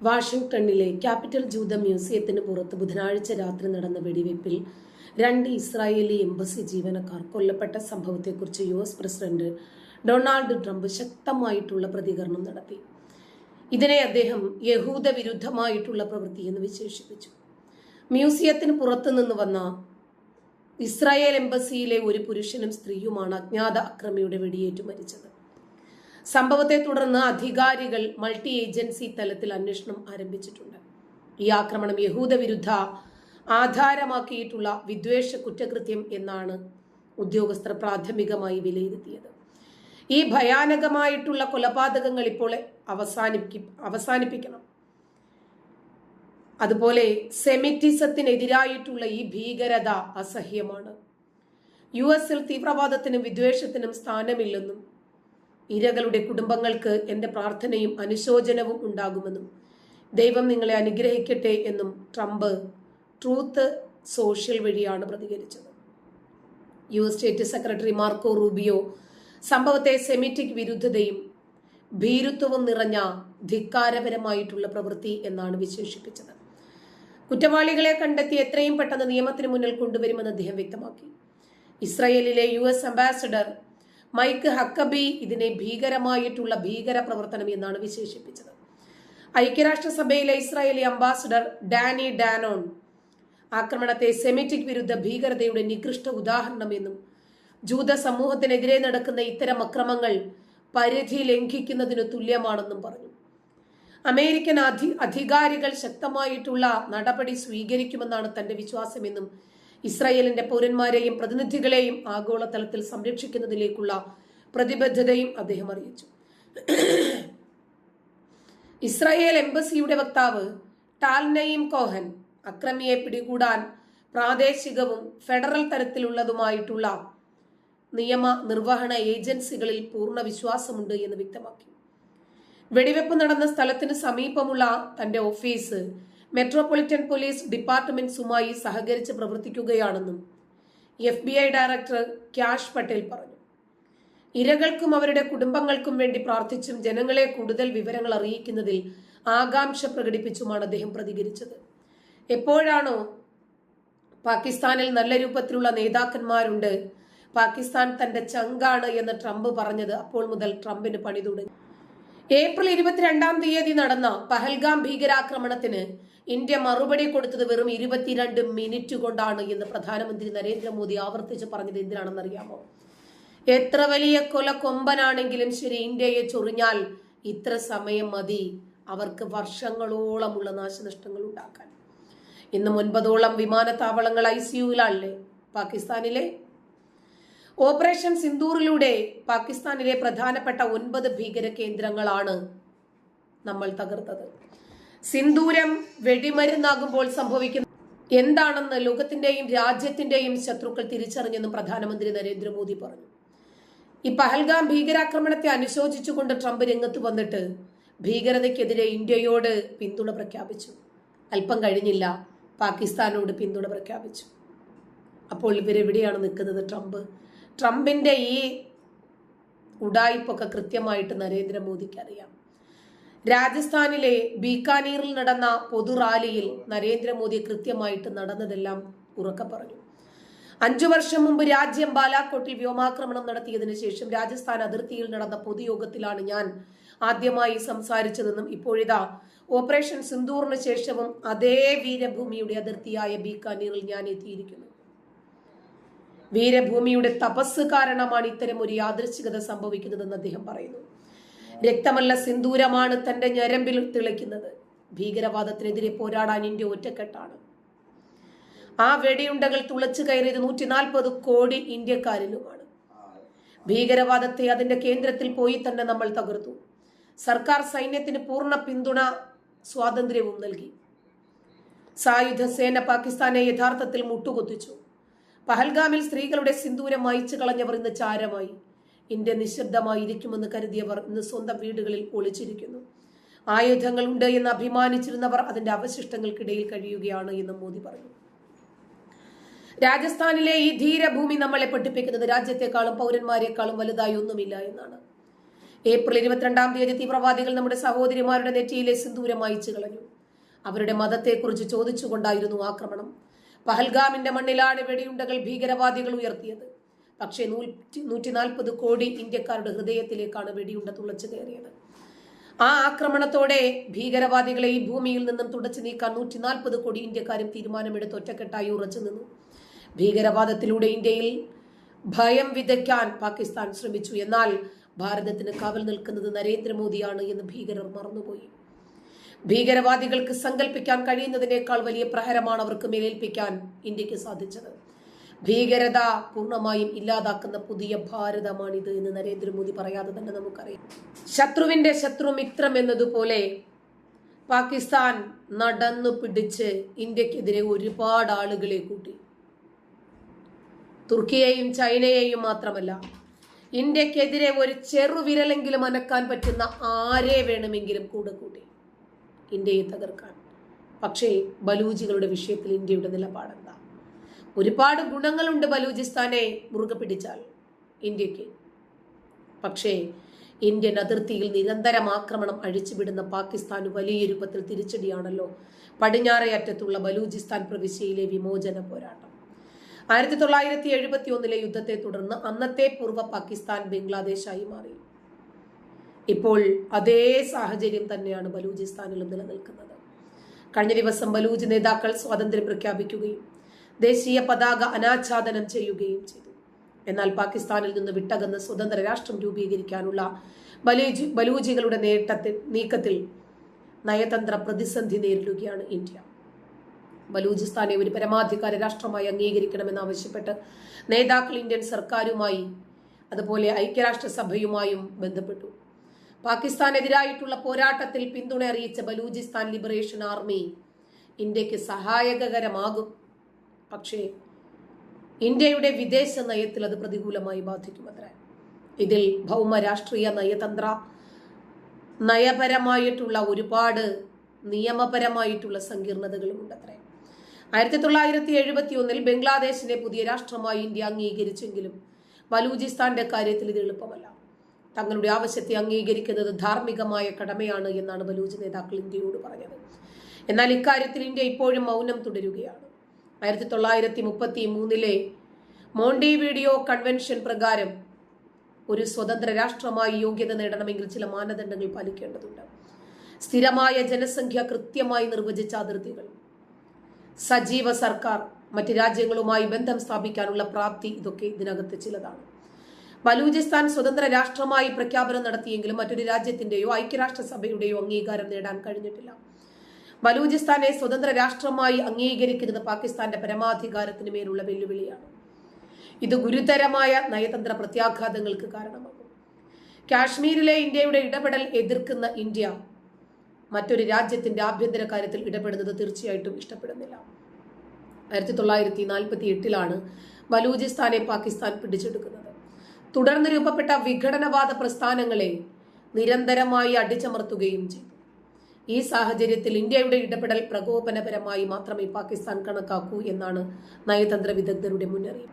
വാഷിംഗ്ടണിലെ capital ജൂത മ്യൂസിയത്തിന് പുറത്ത് ബുധനാഴ്ച രാത്രി നടന്ന വെടിവയ്പിൽ രണ്ട് ഇസ്രായേലി എംബസി ജീവനക്കാർ കൊല്ലപ്പെട്ട സംഭവത്തെക്കുറിച്ച് U S president Donald Trump ശക്തമായിട്ടുള്ള പ്രതികരണം നടത്തി. ഇതിനെ അദ്ദേഹം യഹൂദ വിരുദ്ധമായിട്ടുള്ള പ്രവൃത്തി എന്ന് വിശേഷിപ്പിച്ചു. മ്യൂസിയത്തിന് പുറത്തുനിന്ന് വന്ന ഇസ്രായേൽ എംബസിയിലെ ഒരു പുരുഷനും സ്ത്രീയുമാണ് അജ്ഞാത അക്രമിയുടെ വെടിയേറ്റു മരിച്ചത്. സംഭവത്തെ തുടർന്ന് അധികാരികൾ മൾട്ടി ഏജൻസി തലത്തിൽ അന്വേഷണം ആരംഭിച്ചിട്ടുണ്ട്. ഈ ആക്രമണം യഹൂദ വിരുദ്ധ ആധാരമാക്കിയിട്ടുള്ള വിദ്വേഷ കുറ്റകൃത്യം എന്നാണ് ഉദ്യോഗസ്ഥർ പ്രാഥമികമായി വിലയിരുത്തിയത്. ഈ ഭയാനകമായിട്ടുള്ള കൊലപാതകങ്ങൾ ഇപ്പോൾ അവസാനിപ്പി അവസാനിപ്പിക്കണം. അതുപോലെ സെമിറ്റിസത്തിനെതിരായിട്ടുള്ള ഈ ഭീകരത അസഹ്യമാണ്. യു എസിൽ തീവ്രവാദത്തിനും വിദ്വേഷത്തിനും സ്ഥാനമില്ലെന്നും ഇരകളുടെ കുടുംബങ്ങൾക്ക് എന്റെ പ്രാർത്ഥനയും അനുശോചനവും ഉണ്ടാകുമെന്നും ദൈവം നിങ്ങളെ അനുഗ്രഹിക്കട്ടെ എന്നും ട്രംപ് ട്രൂത്ത് സോഷ്യൽ വഴിയാണ് പ്രതികരിച്ചത്. U S state secretary Marco Rubio സംഭവത്തെ സെമിറ്റിക് വിരുദ്ധതയും ഭീരുത്വവും നിറഞ്ഞ ധിക്കാരപരമായിട്ടുള്ള പ്രവൃത്തി എന്നാണ് വിശേഷിപ്പിച്ചത്. കുറ്റവാളികളെ കണ്ടെത്തി എത്രയും പെട്ടെന്ന് നിയമത്തിന് മുന്നിൽ കൊണ്ടുവരുമെന്ന് അദ്ദേഹം വ്യക്തമാക്കി. ഇസ്രയേലിലെ U S ambassador Mike Huckabee ഇതിനെ ഭീകരമായിട്ടുള്ള ഭീകര പ്രവർത്തനം എന്നാണ് വിശേഷിപ്പിച്ചത്. ഐക്യരാഷ്ട്രസഭയിലെ ഇസ്രായേലി അംബാസഡർ ഡാനി ഡാനോൺ ആക്രമണത്തെ സെമിറ്റിക് വിരുദ്ധ ഭീകരതയുടെ നികൃഷ്ട ഉദാഹരണമെന്നും ജൂത സമൂഹത്തിനെതിരെ നടക്കുന്ന ഇത്തരം അക്രമങ്ങൾ പരിധി ലംഘിക്കുന്നതിന് തുല്യമാണെന്നും പറഞ്ഞു. അമേരിക്കൻ അധി അധികാരികൾ ശക്തമായിട്ടുള്ള നടപടി സ്വീകരിക്കുമെന്നാണ് തന്റെ വിശ്വാസമെന്നും ഇസ്രായേലിന്റെ പൗരന്മാരെയും പ്രതിനിധികളെയും ആഗോളതലത്തിൽ സംരക്ഷിക്കുന്നതിലേക്കുള്ള പ്രതിബദ്ധതയും അദ്ദേഹം അറിയിച്ചു. ഇസ്രായേൽ എംബസിയുടെ വക്താവ് ടാൽനയും കോഹൻ അക്രമിയെ പിടികൂടാൻ പ്രാദേശികവും ഫെഡറൽ തരത്തിലുള്ളതുമായിട്ടുള്ള നിയമ നിർവഹണ ഏജൻസികളിൽ പൂർണ വിശ്വാസമുണ്ട് എന്ന് വ്യക്തമാക്കി. വെടിവെപ്പ് നടന്ന സ്ഥലത്തിന് സമീപമുള്ള തന്റെ ഓഫീസ് മെട്രോപൊളിറ്റൻ പോലീസ് ഡിപ്പാർട്ട്മെന്റ്സുമായി സഹകരിച്ച് പ്രവർത്തിക്കുകയാണെന്നും F B I director Kash Patel പറഞ്ഞു. ഇരകൾക്കും അവരുടെ കുടുംബങ്ങൾക്കും വേണ്ടി പ്രാർത്ഥിച്ചും ജനങ്ങളെ കൂടുതൽ വിവരങ്ങൾ അറിയിക്കുന്നതിൽ ആകാംക്ഷ പ്രകടിപ്പിച്ചുമാണ് അദ്ദേഹം പ്രതികരിച്ചത്. എപ്പോഴാണോ പാകിസ്ഥാനിൽ നല്ല രൂപത്തിലുള്ള നേതാക്കന്മാരുണ്ട് പാകിസ്ഥാൻ തന്റെ ചങ്കാണ് എന്ന് ട്രംപ് പറഞ്ഞത് അപ്പോൾ മുതൽ ട്രംപിന് പണി തുടങ്ങി. ഏപ്രിൽ ഇരുപത്തിരണ്ടാം തീയതി നടന്ന പഹൽഗാം ഭീകരാക്രമണത്തിന് ഇന്ത്യ മറുപടി കൊടുത്തത് വെറും ഇരുപത്തിരണ്ട് മിനിറ്റ് കൊണ്ടാണ് എന്ന് പ്രധാനമന്ത്രി നരേന്ദ്രമോദി ആവർത്തിച്ച് പറഞ്ഞത് എന്തിനാണെന്നറിയാമോ എത്ര വലിയ കൊല കൊമ്പനാണെങ്കിലും ശരി ഇന്ത്യയെ ചൊറിഞ്ഞാൽ ഇത്ര സമയം മതി. അവർക്ക് വർഷങ്ങളോളമുള്ള നാശനഷ്ടങ്ങൾ ഉണ്ടാക്കാൻ. ഇന്ന് ഒൻപതോളം വിമാനത്താവളങ്ങൾ ഐ സിയുവിലാണല്ലേ പാകിസ്ഥാനിലെ ഓപ്പറേഷൻ സിന്ദൂറിലൂടെ പാകിസ്ഥാനിലെ പ്രധാനപ്പെട്ട ഒൻപത് ഭീകര കേന്ദ്രങ്ങളാണ് നമ്മൾ തകർത്തത്. സിന്ദൂരം വെടിമരുന്നാകുമ്പോൾ സംഭവിക്കുന്ന എന്താണെന്ന് ലോകത്തിന്റെയും രാജ്യത്തിന്റെയും ശത്രുക്കൾ തിരിച്ചറിഞ്ഞെന്നും പ്രധാനമന്ത്രി നരേന്ദ്രമോദി പറഞ്ഞു. ഈ പഹൽഗാം ഭീകരാക്രമണത്തെ അനുശോചിച്ചുകൊണ്ട് ട്രംപ് രംഗത്ത് വന്നിട്ട് ഭീകരതയ്ക്കെതിരെ ഇന്ത്യയോട് പിന്തുണ പ്രഖ്യാപിച്ചു. അല്പം കഴിഞ്ഞില്ല പാകിസ്ഥാനോട് പിന്തുണ പ്രഖ്യാപിച്ചു. അപ്പോൾ ഇവരെവിടെയാണ് നിൽക്കുന്നത് ട്രംപ്? ട്രംപിന്റെ ഈ ഉടായ്പൊക്കെ കൃത്യമായിട്ട് നരേന്ദ്രമോദിക്ക് അറിയാം. രാജസ്ഥാനിലെ ബീക്കാനീറിൽ നടന്ന പൊതു റാലിയിൽ നരേന്ദ്രമോദി കൃത്യമായിട്ട് നടന്നതെല്ലാം ഉറക്കെ പറഞ്ഞു. അഞ്ചു വർഷം മുമ്പ് രാജ്യം ബാലാക്കോട്ടിൽ വ്യോമാക്രമണം നടത്തിയതിനു ശേഷം രാജസ്ഥാൻ അതിർത്തിയിൽ നടന്ന പൊതുയോഗത്തിലാണ് ഞാൻ ആദ്യമായി സംസാരിച്ചതെന്നും ഇപ്പോഴിതാ ഓപ്പറേഷൻ സിന്ദൂറിന് ശേഷവും അതേ വീരഭൂമിയുടെ അതിർത്തിയായ ബീക്കാനീറിൽ ഞാൻ എത്തിയിരിക്കുന്നു. വീരഭൂമിയുടെ തപസ് കാരണമാണ് ഇത്തരം ഒരു യാദൃശ്ചികത സംഭവിക്കുന്നതെന്ന് അദ്ദേഹം പറയുന്നു. രക്തമല്ല സിന്ദൂരമാണ് തന്റെ ഞരമ്പിൽ തിളയ്ക്കുന്നത് ഭീകരവാദത്തിനെതിരെ പോരാടാൻ ഇന്ത്യ ഒറ്റക്കെട്ടാണ്. ആ വെടിയുണ്ടകൾ തുളച്ചു കയറിയത് നൂറ്റി നാൽപ്പത് കോടി ഇന്ത്യക്കാരിലുമാണ്. ഭീകരവാദത്തെ അതിന്റെ കേന്ദ്രത്തിൽ പോയി തന്നെ നമ്മൾ തകർത്തു. സർക്കാർ സൈന്യത്തിന് പൂർണ പിന്തുണ സ്വാതന്ത്ര്യവും നൽകി. സായുധ സേന പാകിസ്ഥാനെ യഥാർത്ഥത്തിൽ മുട്ടുകുത്തിച്ചു. പഹൽഗാമിൽ സ്ത്രീകളുടെ സിന്ദൂരം മായിച്ചു കളഞ്ഞവർ ഇന്ന് ചാരമായി. ഇന്ത്യ നിശബ്ദമായി ഇരിക്കുമെന്ന് കരുതിയവർ ഇന്ന് സ്വന്തം വീടുകളിൽ ഒളിച്ചിരിക്കുന്നു. ആയുധങ്ങളുണ്ട് എന്ന് അഭിമാനിച്ചിരുന്നവർ അതിന്റെ അവശിഷ്ടങ്ങൾക്കിടയിൽ കഴിയുകയാണ് എന്ന് മോദി പറഞ്ഞു. രാജസ്ഥാനിലെ ഈ ധീരഭൂമി നമ്മളെ പഠിപ്പിക്കുന്നത് രാജ്യത്തെക്കാളും പൗരന്മാരെക്കാളും വലുതായി ഒന്നുമില്ല എന്നാണ്. ഏപ്രിൽ ഇരുപത്തിരണ്ടാം തീയതി തീവ്രവാദികൾ നമ്മുടെ സഹോദരിമാരുടെ നെറ്റിയിലെ സിന്ദൂരം അയച്ചു കളഞ്ഞു. അവരുടെ മതത്തെക്കുറിച്ച് ചോദിച്ചുകൊണ്ടായിരുന്നു ആക്രമണം. പഹൽഗാമിന്റെ മണ്ണിലാണ് വെടിയുണ്ടകൾ ഭീകരവാദികൾ ഉയർത്തിയത്. പക്ഷേ നൂറ്റി നൂറ്റി നാൽപ്പത് കോടി ഇന്ത്യക്കാരുടെ ഹൃദയത്തിലേക്കാണ് വെടിയുണ്ട തുളച്ചു കയറിയത്. ആ ആക്രമണത്തോടെ ഭീകരവാദികളെ ഈ ഭൂമിയിൽ നിന്നും തുടച്ചു നീക്കാൻ നൂറ്റി നാൽപ്പത് കോടി ഇന്ത്യക്കാരും തീരുമാനമെടുത്ത് ഒറ്റക്കെട്ടായി ഉറച്ചു നിന്നു. ഭീകരവാദത്തിലൂടെ ഇന്ത്യയിൽ ഭയം വിതയ്ക്കാൻ പാകിസ്ഥാൻ ശ്രമിച്ചു. എന്നാൽ ഭാരതത്തിന് കാവൽ നിൽക്കുന്നത് നരേന്ദ്രമോദിയാണ് എന്ന് ഭീകരർ മറന്നുപോയി. ഭീകരവാദികൾക്ക് സങ്കല്പിക്കാൻ കഴിയുന്നതിനേക്കാൾ വലിയ പ്രഹരമാണ് അവർക്ക് മേലേൽപ്പിക്കാൻ ഇന്ത്യയ്ക്ക് സാധിച്ചത്. ഭീകരത പൂർണമായും ഇല്ലാതാക്കുന്ന പുതിയ ഭാരതമാണിത് എന്ന് നരേന്ദ്രമോദി പറയാതെ തന്നെ നമുക്കറിയാം. ശത്രുവിന്റെ ശത്രു മിത്രം എന്നതുപോലെ പാകിസ്ഥാൻ നടന്നു പിടിച്ച് ഇന്ത്യക്കെതിരെ ഒരുപാട് ആളുകളെ കൂട്ടി. തുർക്കിയെയും ചൈനയെയും മാത്രമല്ല ഇന്ത്യക്കെതിരെ ഒരു ചെറുവിരലെങ്കിലും അനക്കാൻ പറ്റുന്ന ആരെ വേണമെങ്കിലും കൂടെ കൂട്ടി. ഇന്ത്യയെ തകർക്കാൻ. പക്ഷേ ബലൂജികളുടെ വിഷയത്തിൽ ഇന്ത്യയുടെ നിലപാടെന്താ? ഒരുപാട് ഗുണങ്ങളുണ്ട് ബലൂചിസ്ഥാനെ മുറുകെ പിടിച്ചാൽ ഇന്ത്യയ്ക്ക്. പക്ഷേ ഇന്ത്യൻ അതിർത്തിയിൽ നിരന്തരം ആക്രമണം അഴിച്ചുവിടുന്ന പാകിസ്ഥാൻ വലിയ രൂപത്തിൽ തിരിച്ചടിയാണല്ലോ പടിഞ്ഞാറേ അറ്റത്തുള്ള ബലൂചിസ്ഥാൻ പ്രവിശ്യയിലെ വിമോചന പോരാട്ടം. ആയിരത്തി തൊള്ളായിരത്തി എഴുപത്തി ഒന്നിലെ യുദ്ധത്തെ തുടർന്ന് അന്നത്തെ പൂർവ പാകിസ്ഥാൻ ബംഗ്ലാദേശായി മാറി. ഇപ്പോൾ അതേ സാഹചര്യം തന്നെയാണ് ബലൂചിസ്ഥാനിലും നിലനിൽക്കുന്നത്. കഴിഞ്ഞ ദിവസം ബലൂജ് നേതാക്കൾ സ്വാതന്ത്ര്യം പ്രഖ്യാപിക്കുകയും ദേശീയ പതാക അനാച്ഛാദനം ചെയ്യുകയും ചെയ്തു. എന്നാൽ പാകിസ്ഥാനിൽ നിന്ന് വിട്ടകന്ന് സ്വതന്ത്ര രാഷ്ട്രം രൂപീകരിക്കാനുള്ള ബലൂജി ബലൂജികളുടെ നേട്ടത്തിൽ നീക്കത്തിൽ നയതന്ത്ര പ്രതിസന്ധി നേരിടുകയാണ് ഇന്ത്യ. ബലൂചിസ്ഥാനെ ഒരു പരമാധികാര രാഷ്ട്രമായി അംഗീകരിക്കണമെന്നാവശ്യപ്പെട്ട് നേതാക്കൾ ഇന്ത്യൻ സർക്കാരുമായി അതുപോലെ ഐക്യരാഷ്ട്രസഭയുമായും ബന്ധപ്പെട്ടു. പാകിസ്ഥാനെതിരായിട്ടുള്ള പോരാട്ടത്തിൽ പിന്തുണ അറിയിച്ച ബലൂചിസ്ഥാൻ ലിബറേഷൻ ആർമി ഇന്ത്യയ്ക്ക് സഹായകരമാകും. പക്ഷേ ഇന്ത്യയുടെ വിദേശ നയത്തിൽ അത് പ്രതികൂലമായി ബാധിക്കുമത്രേ. ഇതിൽ ഭൗമ രാഷ്ട്രീയ നയതന്ത്ര നയപരമായിട്ടുള്ള ഒരുപാട് നിയമപരമായിട്ടുള്ള സങ്കീർണതകളുമുണ്ട് അത്ര ആയിരത്തി തൊള്ളായിരത്തി എഴുപത്തി ഒന്നിൽ ബംഗ്ലാദേശിനെ പുതിയ രാഷ്ട്രമായി ഇന്ത്യ അംഗീകരിച്ചെങ്കിലും ബലൂചിസ്ഥാന്റെ കാര്യത്തിൽ ഇത് എളുപ്പമല്ല. തങ്ങളുടെ ആവശ്യത്തെ അംഗീകരിക്കുന്നത് ധാർമ്മികമായ കടമയാണ് എന്നാണ് ബലൂച്ച് നേതാക്കൾ ഇന്ത്യയോട് പറഞ്ഞത്. എന്നാൽ ഇക്കാര്യത്തിൽ ഇന്ത്യ ഇപ്പോഴും മൗനം തുടരുകയാണ്. ആയിരത്തി തൊള്ളായിരത്തി മുപ്പത്തി മൂന്നിലെ മോണ്ടി വീഡിയോ കൺവെൻഷൻ പ്രകാരം ഒരു സ്വതന്ത്ര രാഷ്ട്രമായി യോഗ്യത നേടണമെങ്കിൽ ചില മാനദണ്ഡങ്ങൾ പാലിക്കേണ്ടതുണ്ട്. സ്ഥിരമായ ജനസംഖ്യ കൃത്യമായി നിർവചിച്ച അതിർത്തികൾ സജീവ സർക്കാർ മറ്റ് രാജ്യങ്ങളുമായി ബന്ധം സ്ഥാപിക്കാനുള്ള പ്രാപ്തി ഇതൊക്കെ ഇതിനകത്ത് ചിലതാണ്. ബലൂചിസ്ഥാൻ സ്വതന്ത്ര രാഷ്ട്രമായി പ്രഖ്യാപനം നടത്തിയെങ്കിലും മറ്റൊരു രാജ്യത്തിന്റെയോ ഐക്യരാഷ്ട്രസഭയുടെയോ അംഗീകാരം നേടാൻ കഴിഞ്ഞിട്ടില്ല. ബലൂചിസ്ഥാനെ സ്വതന്ത്ര രാഷ്ട്രമായി അംഗീകരിക്കുന്നത് പാകിസ്ഥാന്റെ പരമാധികാരത്തിന് മേലുള്ള വെല്ലുവിളിയാണ്. ഇത് ഗുരുതരമായ നയതന്ത്ര പ്രത്യാഘാതങ്ങൾക്ക് കാരണമാകും. കാശ്മീരിലെ ഇന്ത്യയുടെ ഇടപെടൽ എതിർക്കുന്ന ഇന്ത്യ മറ്റൊരു രാജ്യത്തിന്റെ ആഭ്യന്തര കാര്യത്തിൽ ഇടപെടുന്നത് തീർച്ചയായിട്ടും ഇഷ്ടപ്പെടുന്നില്ല. ആയിരത്തി തൊള്ളായിരത്തി നാൽപ്പത്തി എട്ടിലാണ് ബലൂചിസ്ഥാനെ പാകിസ്ഥാൻ പിടിച്ചെടുക്കുന്നത്. തുടർന്ന് രൂപപ്പെട്ട വിഘടനവാദ പ്രസ്ഥാനങ്ങളെ നിരന്തരമായി അടിച്ചമർത്തുകയും ചെയ്തു. ഈ സാഹചര്യത്തിൽ ഇന്ത്യയുടെ ഇടപെടൽ പ്രകോപനപരമായി മാത്രമേ പാകിസ്ഥാൻ കണക്കാക്കൂ എന്നാണ് നയതന്ത്ര വിദഗ്ധരുടെ മുന്നറിയിപ്പ്.